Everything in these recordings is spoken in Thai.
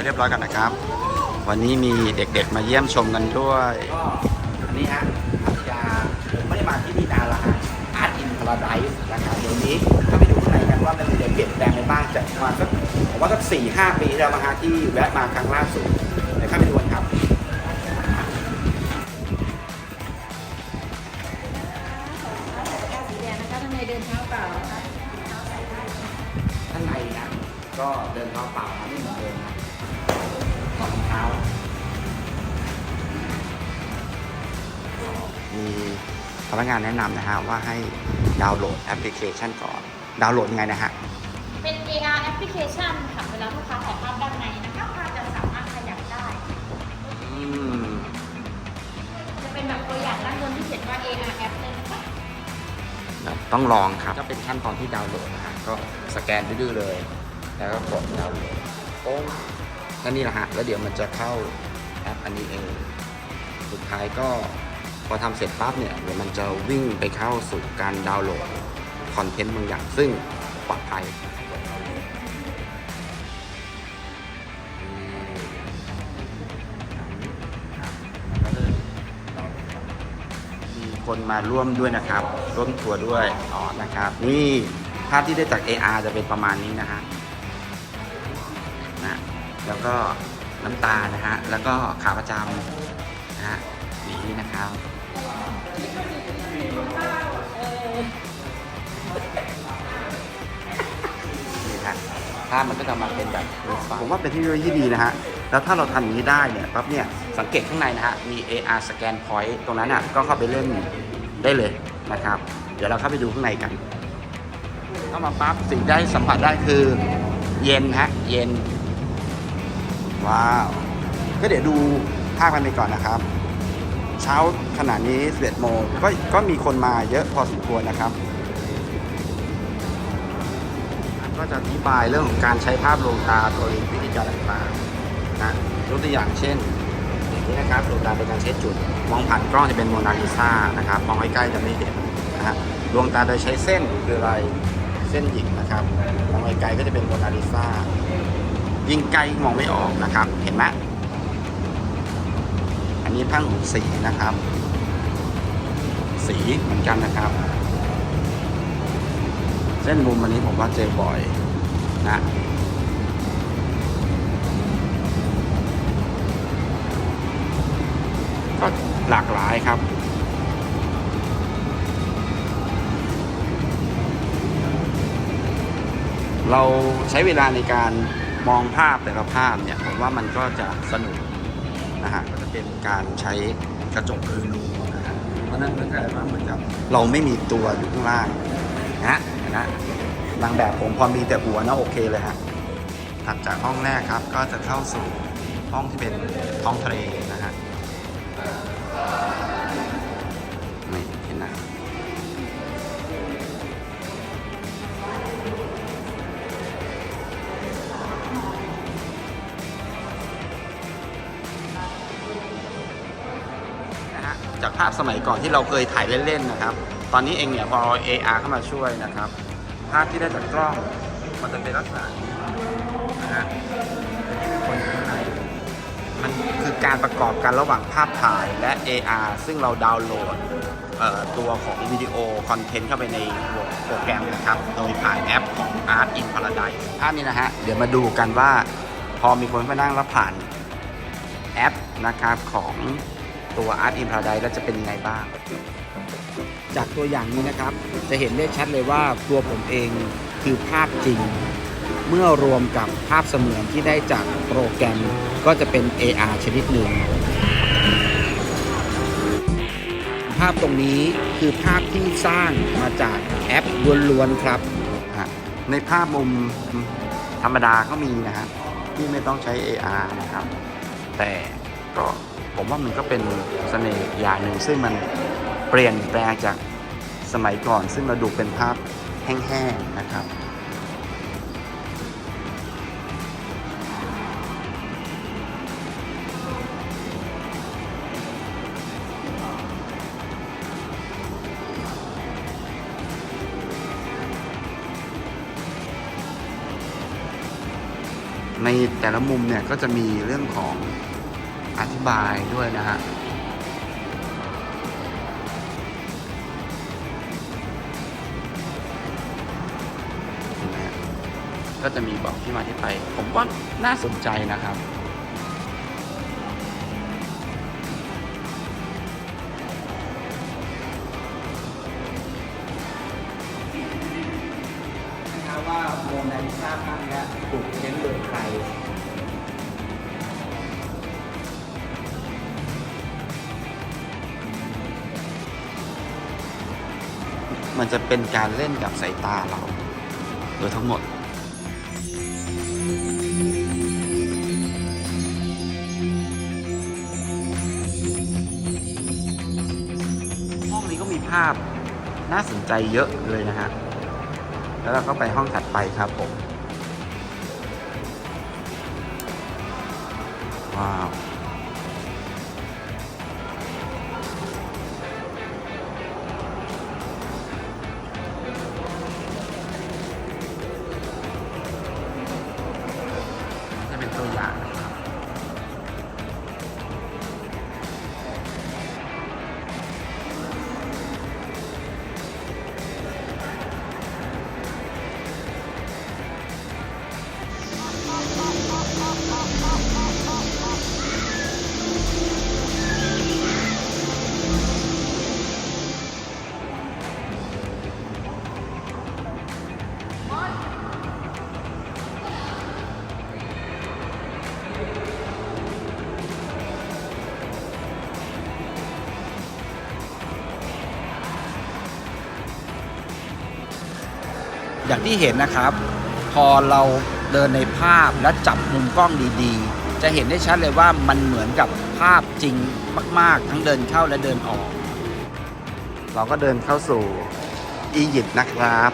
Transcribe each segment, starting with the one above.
ให้เรียบร้อยกันนะครับ วันนี้มีเด็กๆมาเยี่ยมชมกันด้วยก็อันนี้ฮะพัทยาผมไม่ได้มาที่นี่นานละอาร์ตอินพาราไดส์นะครับเดี๋ยวนี้ถ้าไปดูข้างในกันว่ามันมีอะไรเปลี่ยนแปลงไปบ้างจากประมาณสักผมว่าสักสี่ห้าปีที่แล้วมาฮะที่แวะมาครั้งล่าสุดเดี๋ยวเข้าไปดูกันครับสีแดงนะคะทำไมเดินเท้าเปล่าคะข้างในนะก็เดินเท้าเปล่ามาไม่เหมือนเดิมนะ พนักงานแนะนำนะฮะว่าให้ดาวน์โหลดแอปพลิเคชันก่อน ดาวน์โหลดยังไงนะฮะ เป็น AR application ค่ะเวลาลูกค้าถ่ายภาพด้านในนะคะภาพจะสามารถขยับได้ อืม จะเป็นแบบตัวอย่างด้านบนที่เขียนว่า AR app เลยนะคะต้องลองครับก็เป็นขั้นตอนที่ดาวน์โหลดนะฮะก็สแกนดื้อๆเลย แล้วก็กดดาวน์โหลดโอ้แค่นี้แหละฮะแล้วเดี๋ยวมันจะเข้าแอปอันนี้เอง สุดท้ายก็พ อทำเสร็จปั๊บเนี่ยเดี๋ยวมันจะวิ่งไปเข้าสู่การดาวน์โหลดคอนเทนต์บางอย่างซึ่งปลอดภัยมีคนมาร่วมด้วยนะครับร่วมทัวร์ด้วยอ๋อนะครับ นี่ภาพที่ได้จาก AR จะเป็นประมาณนี้นะฮะนะแล้วก็น้ำตานะฮะแล้วก็ขาประจำนะฮะนี้นะครับ นี่ฮะภาพมันก็จะมาเป็นแบบผมว่าเป็นเทคโนโลยีที่ดีนะฮะ แล้วถ้าเราทำอย่างนี้ได้เนี่ยปั๊บเนี่ยสังเกตข้างในนะฮะ มี AR scan point ตรงนั้นอะก็เข้าไปเล่นได้เลยนะครับ เดี๋ยวเราเข้าไปดูข้างในกัน เข้ามาปั๊บสิ่งได้สัมผัสได้คือเย็นฮะ เย็น ว้าว ก็เดี๋ยวดูภาพกันไปก่อนนะครับ เช้าขนาดนี้ 11 โมงก็ก็มีคนมาเยอะพอสมควรนะครับ ก็จะอธิบายเรื่องของการใช้ภาพลวงตาโดยวิธีการต่างๆนะยกตัวอย่างเช่นอย่างนี้นะครับดวงตาเป็นการใช้จุด มองผ่านกล้องจะเป็นโมนาลิซานะครับมองใกล้ๆจะไม่เห็นนะฮะดวงตาโดยใช้เส้นคืออะไรเส้นหยิกนะครับมองไกลๆก็จะเป็นโมนาลิซายิ่งใกลมองไม่ออกนะครับ เห็นไหม นนี้พังของสีนะครับ สีเหมือนกันนะครับ เส้นมุมอันนี้ผมว่าเจอบ่อยนะก็หลากหลายครับเราใช้เวลาในการมองภาพแต่ละภาพเนี่ยผมว่ามันก็จะสนุกนะฮะ เป็นการใช้กระจกคือรูนะฮะเพราะฉะนั้นก็กลายว่าเหมือนกับเราไม่มีตัวอยู่ข้างล่างนะนะนางแบบผมพอมีแต่หัวนะโอเคเลยฮะถัดจากห้องแรกครับก็จะเข้าสู่ห้องที่เป็นท้องทะเลากภาพสมัยก่อนที่เราเคยถ่ายเล่นๆนะครับ ตอนนี้เองเนี่ยพอ AR เข้ามาช่วยนะครับ ภาพที่ได้จากกล้องมันจะเป็นลักษณะนะฮะคนข้างในมันคือการประกอบกันระหว่างภาพถ่ายและ AR ซึ่งเราดาวน์โหลดตัวของวิดีโอคอนเทนต์เข้าไปในโปรแกรมนะครับ โดยผ่านแอปของ Art in Paradise ภาพนี้นะฮะ เดี๋ยวมาดูกันว่า พอมีคนมานั่งแล้วผ่านแอปนะครับของ ตัว Art in Paradise แล้วจะเป็นยังไงบ้าง จากตัวอย่างนี้นะครับ จะเห็นได้ชัดเลยว่าตัวผมเองคือภาพจริง เมื่อรวมกับภาพเสมือนที่ได้จากโปรแกรมก็จะเป็น AR ชนิดหนึ่ง ภาพตรงนี้คือภาพที่สร้างมาจากแอปล้วนๆครับ ในภาพมุมธรรมดาก็มีนะฮะที่ไม่ต้องใช้ AR นะครับ แต่ก็ ผมว่ามันก็เป็นเสน่ห์อย่างหนึ่งซึ่งมันเปลี่ยนแปลงจากสมัยก่อน ซึ่งเราดูเป็นภาพแห้งๆนะครับในแต่ละมุมเนี่ยก็จะมีเรื่องของ ธิบายด้วยนะฮะก็จะมีบอกที่มาที่ไป ผมว่าน่าสนใจนะครับ มันจะเป็นการเล่นกับสายตาเรา โดยทั้งหมด ห้องนี้ก็มีภาพน่าสนใจเยอะเลยนะฮะ แล้วเราก็ไปห้องถัดไปครับผม ว้าว อย่างที่เห็นนะครับ พอเราเดินในภาพและจับมุมกล้องดีๆ จะเห็นได้ชัดเลยว่ามันเหมือนกับภาพจริงมาก ๆ ทั้งเดินเข้าและเดินออก เราก็เดินเข้าสู่อียิปต์นะครับ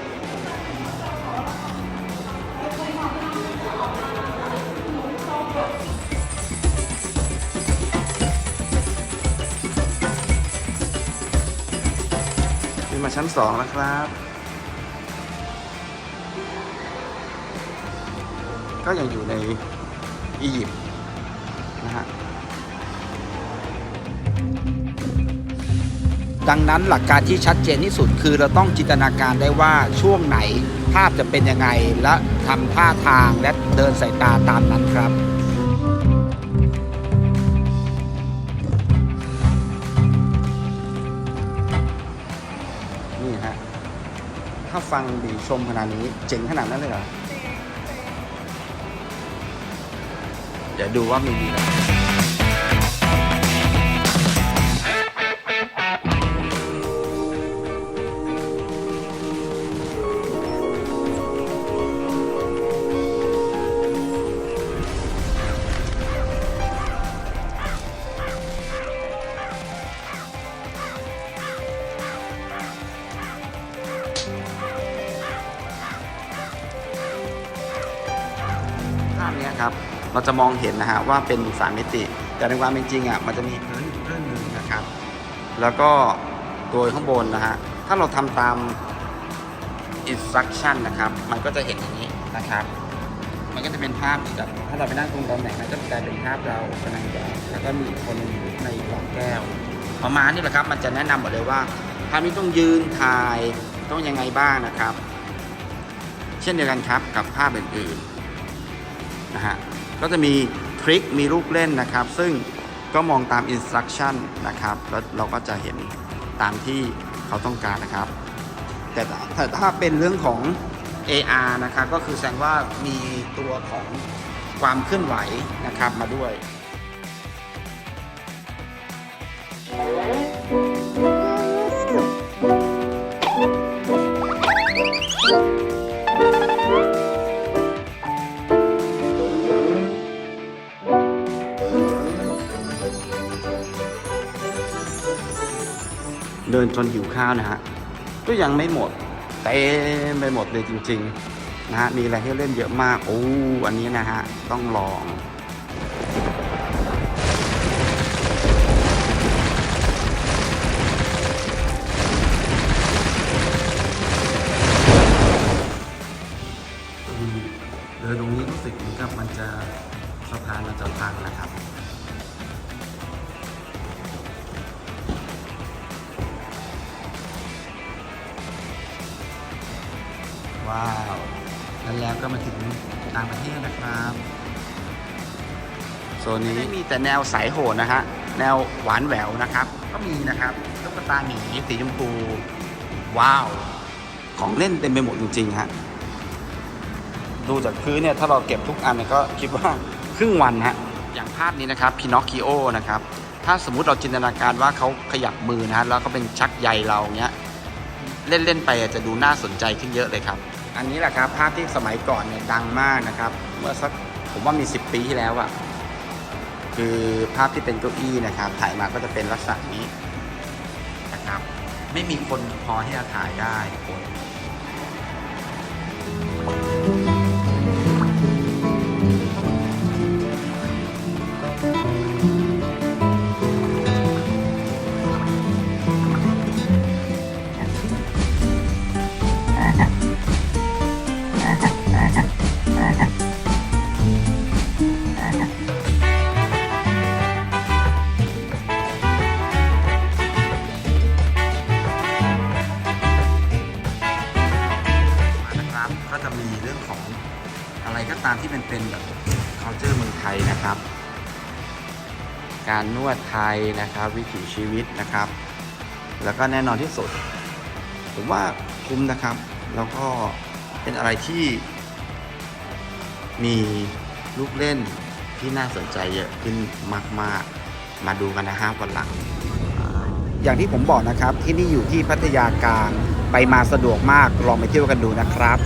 ขึ้นมาชั้นสองแล้วครับ ก็ยังอยู่ในอียิปต์นะฮะดังนั้นหลักการที่ชัดเจนที่สุดคือเราต้องจินตนาการได้ว่าช่วงไหนภาพจะเป็นยังไงและทำท่าทางและเดินสายตาตามนั้นครับนี่ฮะถ้าฟังดีชมขนาดนี้เจ๋งขนาดนั้นเลยเหรอ เดี๋ยวดูว่ามีดีไหม เราจะมองเห็นนะฮะว่าเป็นสามมิติ แต่ในความเป็นจริงอะมันจะมีพื้นอยู่เรื่องหนึ่งนะครับ แล้วก็โดยข้างบนนะฮะถ้าเราทำตาม instruction นะครับ มันก็จะเห็นอย่างนี้นะครับ มันก็จะเป็นภาพแบบถ้าเราไปนั่งตรงตำแหน่งนั้นก็จะกลายเป็นภาพเรากำลังแดงแล้วก็มีอีกคนหนึงอยู่ในหลอดแก้ว ประมาณนี้แหละครับ มันจะแนะนำหมดเลยว่าภาพนี้ต้องยืนถ่ายต้องยังไงบ้างนะครับ เช่นเดียวกันครับกับภาพอื่นๆนะฮะ ก็จะมีทริค มีลูกเล่นนะครับ ซึ่งก็มองตามอินสตรักชั่นนะครับ แล้วเราก็จะเห็นตามที่เขาต้องการนะครับ แต่ถ้าแต่ถ้าเป็นเรื่องของ AR นะครับ ก็คือแสดงว่ามีตัวของความเคลื่อนไหวนะครับมาด้วย ข้าวนะฮะก็ยังไม่หมดเต็มไปหมดเลยจริงๆนะฮะมีอะไรให้เล่นเยอะมากโอ้อันนี้นะฮะต้องลองเดินตรงนี้รู้สึกเหมือนกับมันจะสะพานมันจะพังนะครับาวแล้วแล้วก็มาถึงต่างประเทศนะครับโซนนี้ไม่มีแต่แนวสายโหดนะฮะแนวหวานแหววนะครับ ก็มีนะครับตุ๊กตาหมีสีชมพู ว้าว ของเล่นเต็มไปหมดจริงๆฮะดูจากพื้นเนี่ยถ้าเราเก็บทุกอันเนี่ยก็คิดว่าครึ่งวันฮะอย่างภาพนี้นะครับพินอคคิโอนะครับถ้าสมมุติเราจินตนาการว่าเขาขยับมือนะฮะแล้วก็เป็นชักใยเราเงี้ย เล่น ๆ ไปอาจจะดูน่าสนใจขึ้นเยอะเลยครับ อันนี้แหละครับภาพที่สมัยก่อนเนี่ยดังมากนะครับ เมื่อสักผมว่ามี 10 ปีที่แล้วอะคือภาพที่เป็นเก้าอี้นะครับ ถ่ายมาก็จะเป็นลักษณะนี้นะครับ ไม่มีคนพอที่จะถ่ายได้คน การนวดไทยนะครับ วิถีชีวิตนะครับ แล้วก็แน่นอนที่สุด ผมว่าคุ้มนะครับ แล้วก็เป็นอะไรที่มีลูกเล่นที่น่าสนใจเยอะขึ้นมาก ๆ มาดูกันนะฮะวันหลัง อย่างที่ผมบอกนะครับที่นี่อยู่ที่พัทยากลางไปมาสะดวกมากลองไปเที่ยวกันดูนะครับ